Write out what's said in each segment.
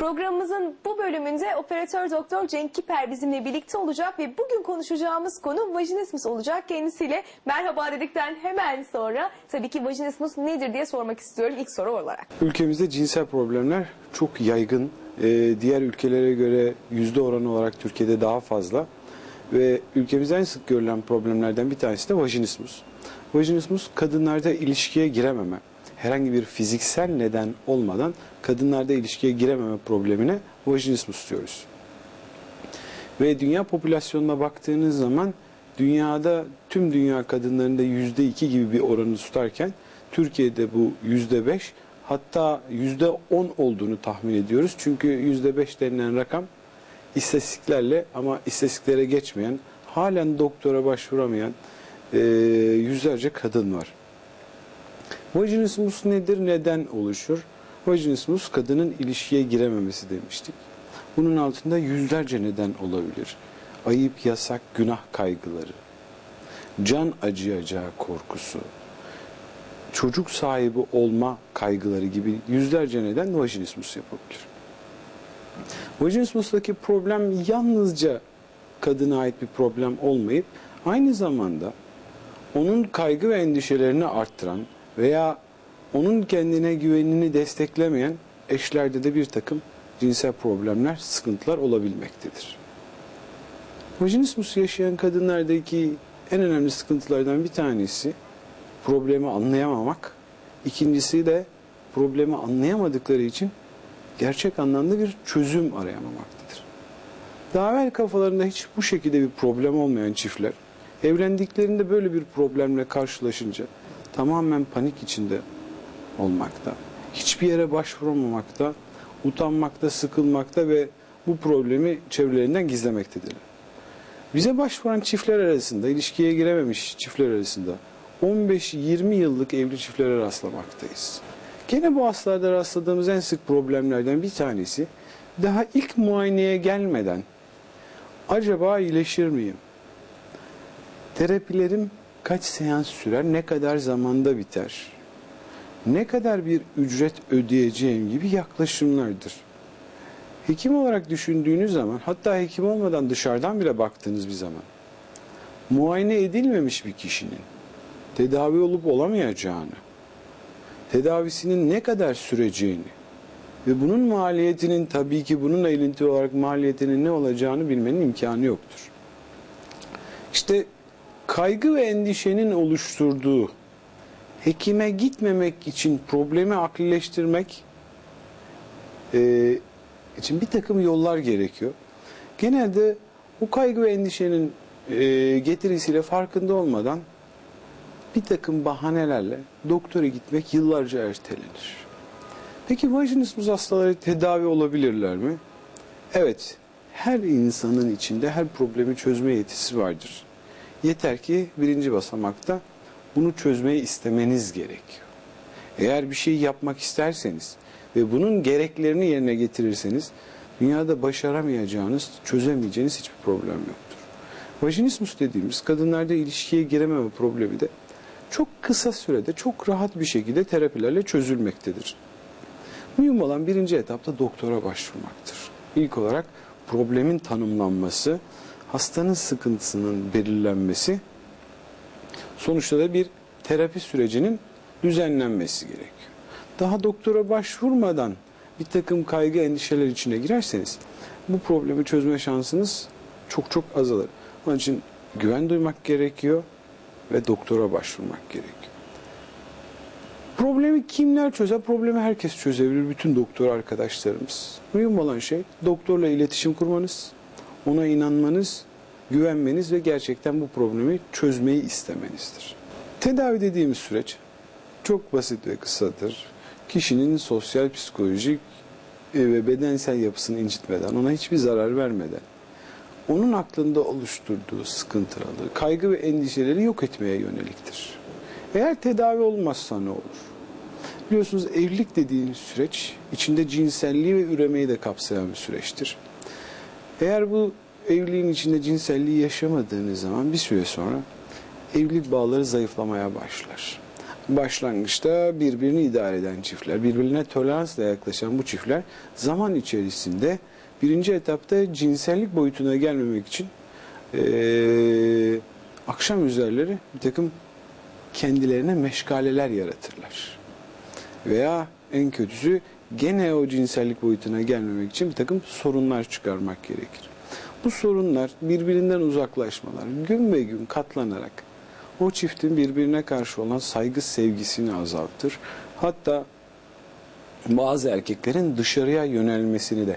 Programımızın bu bölümünde operatör doktor Cenk Kiper bizimle birlikte olacak ve bugün konuşacağımız konu vajinismus olacak. Kendisiyle merhaba dedikten hemen sonra tabii ki vajinismus nedir diye sormak istiyorum ilk soru olarak. Ülkemizde cinsel problemler çok yaygın. Ee, diğer ülkelere göre yüzde oranı olarak Türkiye'de daha fazla. Ve ülkemizde en sık görülen problemlerden bir tanesi de vajinismus. Vajinismus kadınlarda ilişkiye girememe, herhangi bir fiziksel neden olmadan kadınlarda ilişkiye girememe problemine vajinismus diyoruz. Ve dünya popülasyonuna baktığınız zaman dünyada tüm dünya kadınlarında yüzde iki gibi bir oranı tutarken Türkiye'de bu yüzde beş hatta yüzde on olduğunu tahmin ediyoruz. Çünkü yüzde beş denilen rakam istatistiklerle ama istatistiklere geçmeyen halen doktora başvuramayan e, yüzlerce kadın var. Vajinismus nedir? Neden oluşur? Vajinismus kadının ilişkiye girememesi demiştik. Bunun altında yüzlerce neden olabilir. Ayıp, yasak, günah kaygıları, can acıyacağı korkusu, çocuk sahibi olma kaygıları gibi yüzlerce neden vajinismus yapabilir. Vajinismus'taki problem yalnızca kadına ait bir problem olmayıp aynı zamanda onun kaygı ve endişelerini arttıran veya onun kendine güvenini desteklemeyen eşlerde de bir takım cinsel problemler, sıkıntılar olabilmektedir. Vajinismus yaşayan kadınlardaki en önemli sıkıntılardan bir tanesi problemi anlayamamak. İkincisi de problemi anlayamadıkları için gerçek anlamda bir çözüm arayamamaktadır. Daha evvel kafalarında hiç bu şekilde bir problem olmayan çiftler evlendiklerinde böyle bir problemle karşılaşınca tamamen panik içinde olmakta, hiçbir yere başvuramamakta, utanmakta, sıkılmakta ve bu problemi çevrelerinden gizlemektedirler. Bize başvuran çiftler arasında, ilişkiye girememiş çiftler arasında 15-20 yıllık evli çiftlere rastlamaktayız. Gene bu hastalarda rastladığımız en sık problemlerden bir tanesi daha ilk muayeneye gelmeden acaba iyileşir miyim? Terapilerim kaç seans sürer, ne kadar zamanda biter? Ne kadar bir ücret ödeyeceğim gibi yaklaşımlardır. Hekim olarak düşündüğünüz zaman, hatta hekim olmadan dışarıdan bile baktığınız bir zaman, muayene edilmemiş bir kişinin tedavi olup olamayacağını, tedavisinin ne kadar süreceğini ve bunun maliyetinin tabii ki bununla ilintili olarak maliyetinin ne olacağını bilmenin imkanı yoktur. İşte kaygı ve endişenin oluşturduğu hekime gitmemek için problemi aklileştirmek e, için bir takım yollar gerekiyor. Genelde bu kaygı ve endişenin e, getirisiyle farkında olmadan bir takım bahanelerle doktora gitmek yıllarca ertelenir. Peki vajinismus hastaları tedavi olabilirler mi? Evet, her insanın içinde her problemi çözme yetisi vardır. Yeter ki birinci basamakta bunu çözmeyi istemeniz gerekiyor. Eğer bir şey yapmak isterseniz ve bunun gereklerini yerine getirirseniz dünyada başaramayacağınız, çözemeyeceğiniz hiçbir problem yoktur. Vajinismus dediğimiz kadınlarda ilişkiye girememe problemi de çok kısa sürede çok rahat bir şekilde terapilerle çözülmektedir. Mühim olan birinci etapta doktora başvurmaktır. İlk olarak problemin tanımlanması, hastanın sıkıntısının belirlenmesi, sonuçta da bir terapi sürecinin düzenlenmesi gerekiyor. Daha doktora başvurmadan bir takım kaygı endişeler içine girerseniz bu problemi çözme şansınız çok çok azalır. Onun için güven duymak gerekiyor ve doktora başvurmak gerekiyor. Problemi kimler çözer? Problemi herkes çözebilir. Bütün doktor arkadaşlarımız. Mühim olan şey doktorla iletişim kurmanız, ona inanmanız, güvenmeniz ve gerçekten bu problemi çözmeyi istemenizdir. Tedavi dediğimiz süreç çok basit ve kısadır. Kişinin sosyal, psikolojik ve bedensel yapısını incitmeden, ona hiçbir zarar vermeden, onun aklında oluşturduğu sıkıntıları, kaygı ve endişeleri yok etmeye yöneliktir. Eğer tedavi olmazsa ne olur? Biliyorsunuz evlilik dediğiniz süreç içinde cinselliği ve üremeyi de kapsayan bir süreçtir. Eğer bu evliliğin içinde cinselliği yaşamadığınız zaman bir süre sonra evlilik bağları zayıflamaya başlar. başlangıçta birbirini idare eden çiftler, birbirine toleransla yaklaşan bu çiftler zaman içerisinde birinci etapta cinsellik boyutuna gelmemek için eee, akşam üzerleri bir takım kendilerine meşgaleler yaratırlar. Veya en kötüsü gene o cinsellik boyutuna gelmemek için bir takım sorunlar çıkarmak gerekir. Bu sorunlar birbirinden uzaklaşmalar gün be gün katlanarak o çiftin birbirine karşı olan saygı sevgisini azaltır. Hatta bazı erkeklerin dışarıya yönelmesini de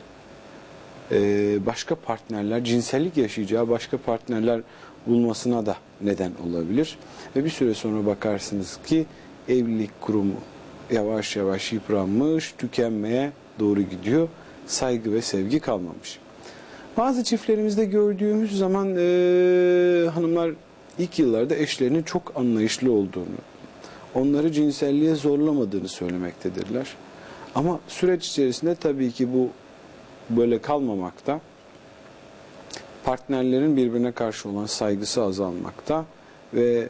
e, başka partnerler, cinsellik yaşayacağı başka partnerler bulmasına da neden olabilir. Ve bir süre sonra bakarsınız ki evlilik kurumu yavaş yavaş yıpranmış, tükenmeye doğru gidiyor. Saygı ve sevgi kalmamış. Bazı çiftlerimizde gördüğümüz zaman e, hanımlar ilk yıllarda eşlerinin çok anlayışlı olduğunu, onları cinselliğe zorlamadığını söylemektedirler. Ama süreç içerisinde tabii ki bu böyle kalmamakta. Partnerlerin birbirine karşı olan saygısı azalmakta ve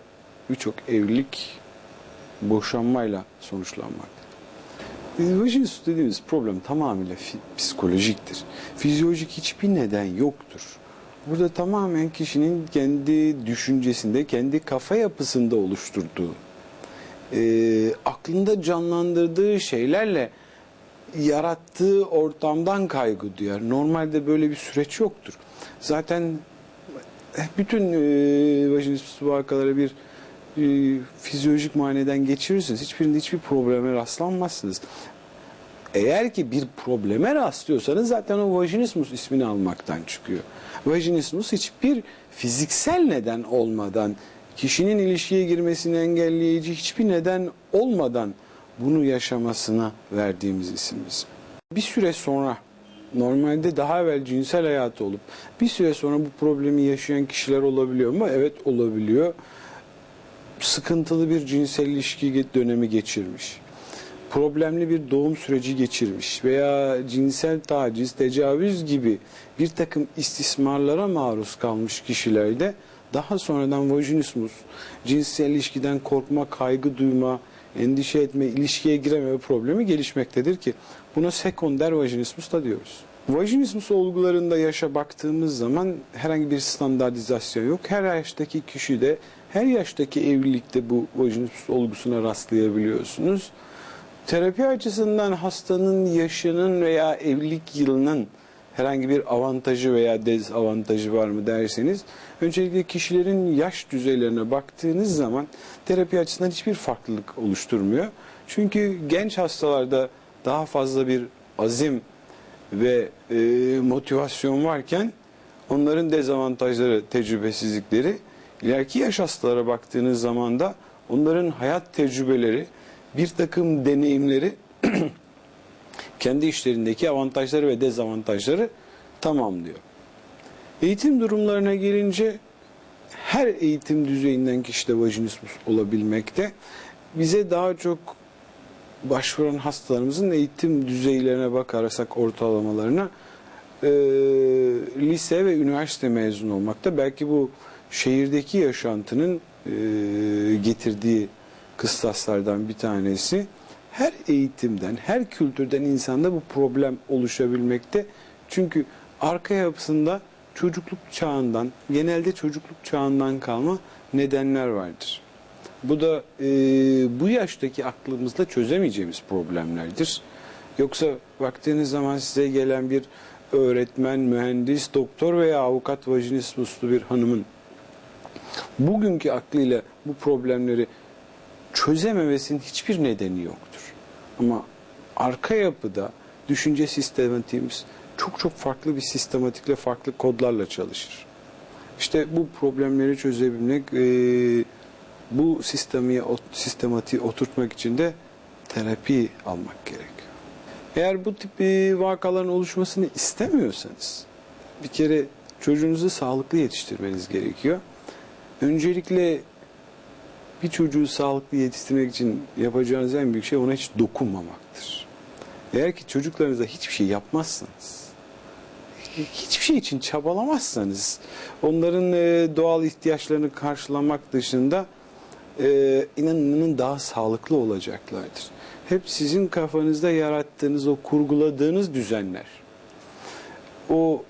birçok evlilik boşanmayla sonuçlanmakta. Vajinismus dediğimiz problem tamamıyla psikolojiktir. Fizyolojik hiçbir neden yoktur. Burada tamamen kişinin kendi düşüncesinde, kendi kafa yapısında oluşturduğu, e, aklında canlandırdığı şeylerle yarattığı ortamdan kaygı duyar. Normalde böyle bir süreç yoktur. Zaten bütün e, vajinismus vakaları bir e, fizyolojik maneden geçirirsiniz. Hiçbirinde hiçbir probleme rastlanmazsınız. Eğer ki bir probleme rastlıyorsanız zaten o vajinismus ismini almaktan çıkıyor. Vajinismus hiçbir fiziksel neden olmadan, kişinin ilişkiye girmesini engelleyici hiçbir neden olmadan bunu yaşamasına verdiğimiz isimimiz. Bir süre sonra normalde daha evvel cinsel hayatı olup bir süre sonra bu problemi yaşayan kişiler olabiliyor mu? Evet olabiliyor. Sıkıntılı bir cinsel ilişki dönemi geçirmiş. Problemli bir doğum süreci geçirmiş veya cinsel taciz, tecavüz gibi bir takım istismarlara maruz kalmış kişilerde daha sonradan vajinismus, cinsel ilişkiden korkma, kaygı duyma, endişe etme, ilişkiye girememe problemi gelişmektedir ki buna sekonder vajinismus da diyoruz. Vajinismus olgularında yaşa baktığımız zaman herhangi bir standartizasyon yok. Her yaştaki kişi de her yaştaki evlilikte bu vajinismus olgusuna rastlayabiliyorsunuz. Terapi açısından hastanın yaşının veya evlilik yılının herhangi bir avantajı veya dezavantajı var mı derseniz öncelikle kişilerin yaş düzeylerine baktığınız zaman terapi açısından hiçbir farklılık oluşturmuyor. Çünkü genç hastalarda daha fazla bir azim ve e, motivasyon varken onların dezavantajları, tecrübesizlikleri ileriki yaş hastalara baktığınız zaman da onların hayat tecrübeleri, bir takım deneyimleri kendi işlerindeki avantajları ve dezavantajları tamamlıyor. Eğitim durumlarına gelince her eğitim düzeyinden kişide vajinismus olabilmekte. Bize daha çok başvuran hastalarımızın eğitim düzeylerine bakarsak ortalamalarına e, lise ve üniversite mezunu olmakta. Belki bu şehirdeki yaşantının e, getirdiği kıstaslardan bir tanesi. Her eğitimden, her kültürden insanda bu problem oluşabilmekte. Çünkü arka yapısında çocukluk çağından, genelde çocukluk çağından kalma nedenler vardır. Bu da e, bu yaştaki aklımızla çözemeyeceğimiz problemlerdir. Yoksa baktığınız zaman size gelen bir öğretmen, mühendis, doktor veya avukat vajinismuslu bir hanımın bugünkü aklıyla bu problemleri çözememesinin hiçbir nedeni yoktur. Ama arka yapıda düşünce sistematiğimiz çok çok farklı bir sistematikle, farklı kodlarla çalışır. İşte bu problemleri çözebilmek, e, bu sistemi, sistematiği oturtmak için de terapi almak gerekiyor. Eğer bu tip e, vakaların oluşmasını istemiyorsanız, bir kere çocuğunuzu sağlıklı yetiştirmeniz gerekiyor. Öncelikle bir çocuğu sağlıklı yetiştirmek için yapacağınız en büyük şey ona hiç dokunmamaktır. Eğer ki çocuklarınıza hiçbir şey yapmazsanız, hiçbir şey için çabalamazsanız, onların e, doğal ihtiyaçlarını karşılamak dışında e, inanın daha sağlıklı olacaklardır. Hep sizin kafanızda yarattığınız o kurguladığınız düzenler o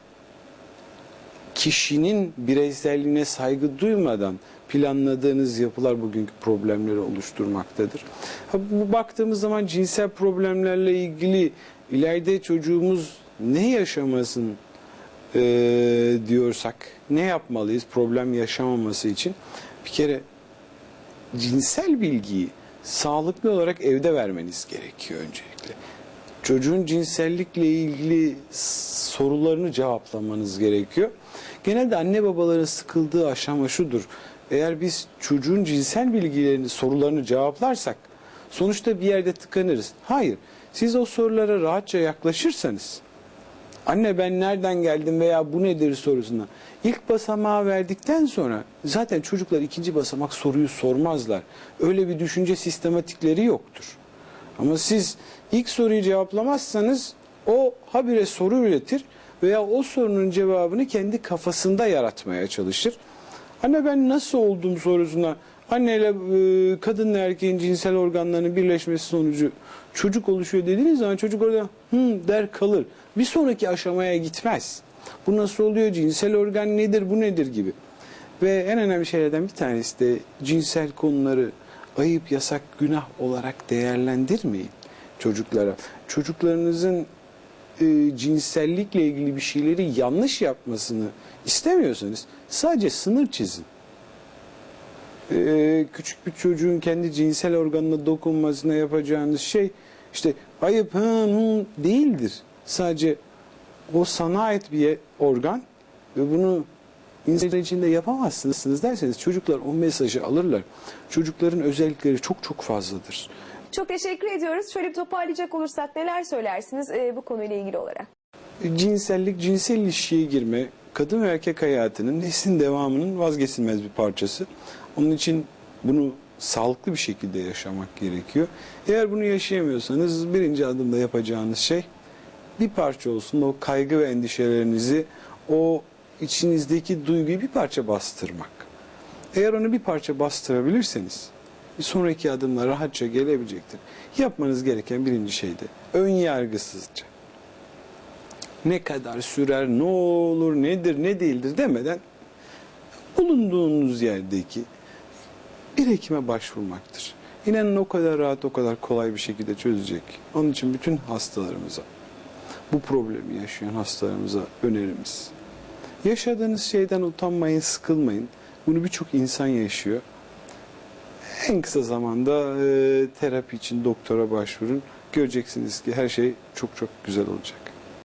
kişinin bireyselliğine saygı duymadan planladığınız yapılar bugünkü problemleri oluşturmaktadır. Ha, bu baktığımız zaman cinsel problemlerle ilgili ileride çocuğumuz ne yaşamasın e, diyorsak ne yapmalıyız problem yaşamaması için? Bir kere cinsel bilgiyi sağlıklı olarak evde vermeniz gerekiyor öncelikle. Çocuğun cinsellikle ilgili sorularını cevaplamanız gerekiyor. Genelde anne babaların sıkıldığı aşama şudur. Eğer biz çocuğun cinsel bilgilerini, sorularını cevaplarsak sonuçta bir yerde tıkanırız. Hayır. Siz o sorulara rahatça yaklaşırsanız Anne ben nereden geldim veya bu nedir sorusuna ilk basamağı verdikten sonra zaten çocuklar ikinci basamak soruyu sormazlar. Öyle bir düşünce sistematikleri yoktur. Ama siz ilk soruyu cevaplamazsanız o habire soru üretir veya o sorunun cevabını kendi kafasında yaratmaya çalışır. Anne ben nasıl oldum sorusuna anneyle e, kadınla erkeğin cinsel organlarının birleşmesi sonucu çocuk oluşuyor dediğiniz zaman çocuk orada hı der kalır. Bir sonraki aşamaya gitmez. Bu nasıl oluyor? Cinsel organ nedir? Bu nedir gibi. Ve en önemli şeylerden bir tanesi de cinsel konuları ayıp, yasak, günah olarak değerlendirmeyin çocuklara. Çocuklarınızın e, cinsellikle ilgili bir şeyleri yanlış yapmasını istemiyorsanız sadece sınır çizin. E, küçük bir çocuğun kendi cinsel organına dokunmasına yapacağınız şey işte ayıp hı, hı, değildir. Sadece o sana ait bir organ ve bunu insan içinde yapamazsınız derseniz çocuklar o mesajı alırlar. Çocukların özellikleri çok çok fazladır. Çok teşekkür ediyoruz. Şöyle bir toparlayacak olursak neler söylersiniz e, bu konuyla ilgili olarak? Cinsellik, cinsel ilişkiye girme, kadın ve erkek hayatının neslin devamının vazgeçilmez bir parçası. Onun için bunu sağlıklı bir şekilde yaşamak gerekiyor. Eğer bunu yaşayamıyorsanız birinci adımda yapacağınız şey bir parça olsun o kaygı ve endişelerinizi, o içinizdeki duyguyu bir parça bastırmak. Eğer onu bir parça bastırabilirseniz bir sonraki adımla rahatça gelebilecektir. Yapmanız gereken birinci şey de ön yargısızca ne kadar sürer, ne olur, nedir, ne değildir demeden bulunduğunuz yerdeki bir hekime başvurmaktır. İnanın o kadar rahat, o kadar kolay bir şekilde çözecek. Onun için bütün hastalarımıza, bu problemi yaşayan hastalarımıza önerimiz. Yaşadığınız şeyden utanmayın, sıkılmayın. Bunu birçok insan yaşıyor. En kısa zamanda e, terapi için doktora başvurun. Göreceksiniz ki her şey çok çok güzel olacak.